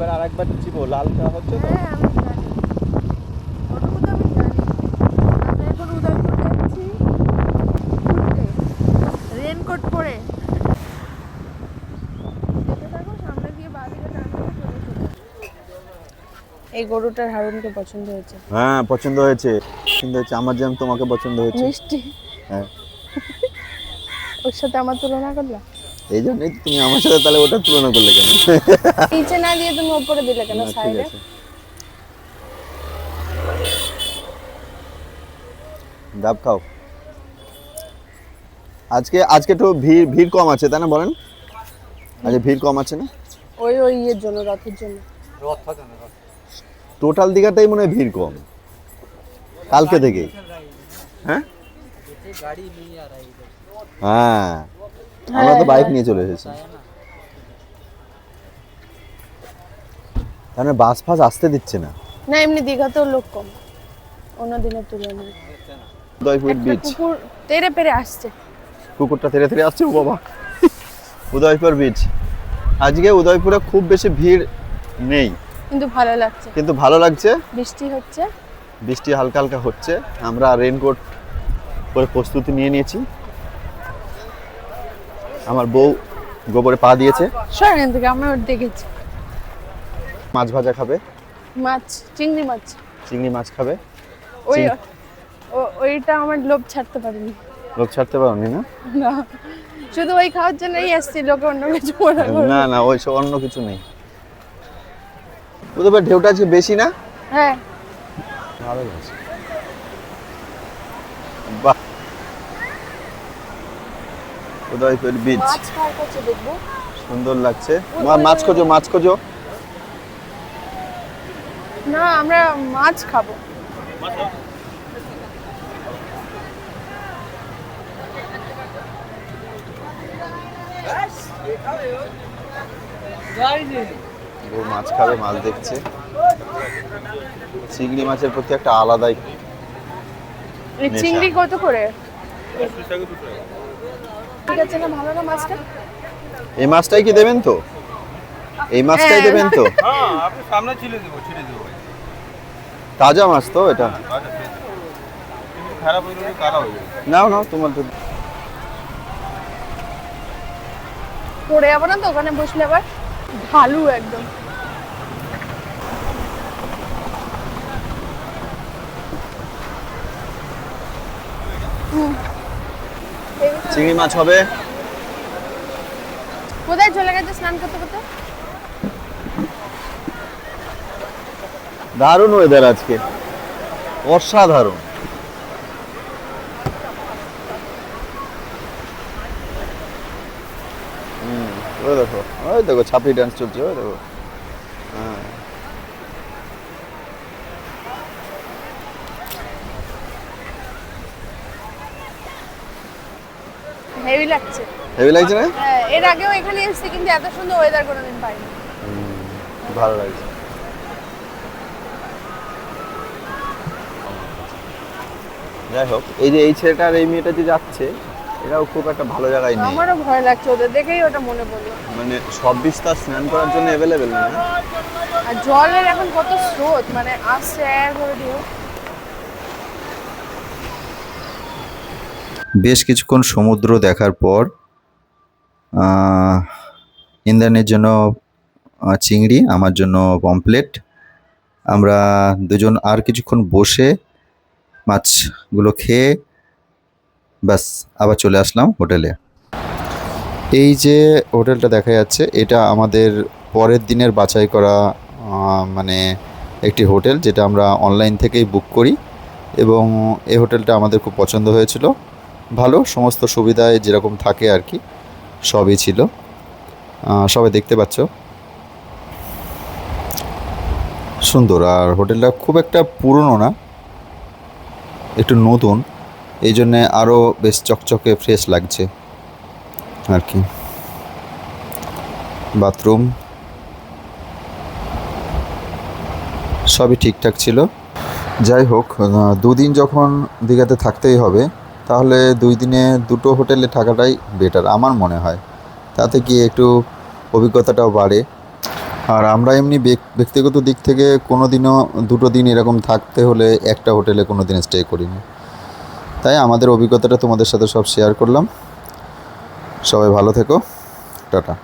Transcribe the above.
এবার আর একবার চিবো লাল চা হচ্ছে তো হ্যাঁ রেনকোট পরে। এই গরুটার হারুনকে পছন্দ হয়েছে। হ্যাঁ পছন্দ হয়েছে। পছন্দ হয়েছে। আমার যেমন তোমাকে পছন্দ হয়েছে। মিষ্টি। হ্যাঁ। ওর সাথে আমার তুলনা করলা এই জন্যই তুমি আমার সাথে তাহলে ওটা তুলনা করলে কেন? নিচে না দিয়ে তুমি উপরে দিলে কেন ঠিক সাইডে? আছে। ডাব খাও। আজকে আজকে একটু ভিড় ভিড় কম আছে তাই না বলেন? আজকে ভিড় কম আছে না? ওই ওই ইয়ের জন্য রথের জন্য। টোটাল দীঘাটাই মনে হয় ভিড় কম। কালকে থেকে। হ্যাঁ হ্যাঁ। আমরা তো বাইক নিয়ে চলে এসেছি। তার মানে বাস ফাস আসতে দিচ্ছে না। না এমনি দীঘাতেও লোক কম। অন্য দিনের তুলনায়। উদয়পুর বিচ কুকুর তেরে পেরে আসছে। কুকুরটা ধীরে ধীরে আসছে ও বাবা। উদয়পুর বিচ আজকে উদয়পুরে খুব বেশি ভিড় নেই। কিন্তু ভালো লাগছে। কিন্তু ভালো লাগছে। বৃষ্টি হচ্ছে। বৃষ্টি হালকা হালকা হচ্ছে। আমরা রেনকোট পরে প্রস্তুতি নিয়ে নিয়েছি। আমার বউ গোবরে পা দিয়েছে। সর এখান থেকে আমরা ওর দেখেছি মাছ ভাজা খাবে? মাছ চিংড়ি মাছ। চিংড়ি মাছ খাবে? ওই ও- ওইটা আমার লোভ ছাড়তে পারিনি। লোক ছাড়তে পারোনি না? না। শুধু ওই খাওয়ার জন্যই আসছি লোকে অন্য কিছু মনে না না ওই সব অন্য কিছু নেই। উদয়পুর ঢেউটা আজকে বেশি না? হ্যাঁ। ভালো লাগছে উদয়পুর বিচ সুন্দর লাগছে। মাছ খোঁজো মাছ খোঁজো। না আমরা মাছ খাব। ও মাছ খাবে মাছ দেখছে। চিংড়ি মাছের প্রতি একটা আলাদাই চিংড়ি কত করে? না ভালো না মাছটা? এই মাছটাই কি দেবেন তো? এই মাছটাই হ্যাঁ। দেবেন তো? হ্যাঁ আপনি সামনে ছিলে দেবো ছিঁড়ে দেবো। তাজা মাছ তো এটা। খারাপ কালা হয়ে নাও নাও তোমার তো পড়ে যাব না তো ওখানে বসলে আবার? ঢালু একদম। চিংড়ি মাছ হবে। কোথায় চলে গেছে স্নান করতে করতে? দারুণ ওয়েদার আজকে। অসাধারণ। হুম, ওই দেখো ওই দেখো ছাপড়ি ডান্স চলছে ওই দেখো। হেভি লাগছে। হেভি লাগছে না? হ্যাঁ এর আগেও এখানে এসেছি কিন্তু এত সুন্দর ওয়েদার কোনোদিন পাইনি। ভালো লাগছে। যাই হোক এই যে এই ছেলেটা আর এই মেয়েটা যে যাচ্ছে এরাও খুব একটা ভালো জায়গায় নেই। আমারও ভয় লাগছে ওদের দেখেই ওটা মনে পড়ল। মানে সব বিস্তার স্নান করার জন্য অ্যাভেলেবেল না আর জলের এখন কত স্রোত মানে আসছে এক করে বেশ কিছুক্ষণ সমুদ্র দেখার পর আহ, ইন্দ্রাণীর জন্য চিংড়ি আমার জন্য পমপ্লেট আমরা দুজন আর কিছুক্ষণ বসে মাছগুলো খেয়ে ব্যাস আবার চলে আসলাম হোটেলে। এই যে হোটেলটা দেখা যাচ্ছে এটা আমাদের পরের দিনের বাছাই করা মানে একটি হোটেল যেটা আমরা অনলাইন থেকেই বুক করি। এবং এই হোটেলটা আমাদের খুব পছন্দ হয়েছিল। ভালো, সমস্ত সুবিধায় যেরকম থাকে আর কি, সবই ছিল। সবাই দেখতে পাচ্ছ। সুন্দর, আর হোটেলটা খুব একটা পুরনো না, একটু নতুন, এই জন্যে আরও বেশ চকচকে, ফ্রেশ লাগছে আর কি। বাথরুম সবই ঠিকঠাক ছিল। যাই হোক দুদিন যখন দীঘাতে থাকতেই হবে তাহলে দুই দিনে দুটো হোটেলে থাকাটাই বেটার আমার মনে হয়। তাতে কি একটু অভিজ্ঞতাটাও বাড়ে। আর আমরা এমনি ব্যক্তিগত দিক থেকে কোনো দিনও দুটো দিন এরকম থাকতে হলে একটা হোটেলে কোনো দিন স্টে করিনি। তাই আমাদের অভিজ্ঞতাটা তোমাদের সাথে সব শেয়ার করলাম। সবাই ভালো থেকো। টাটা।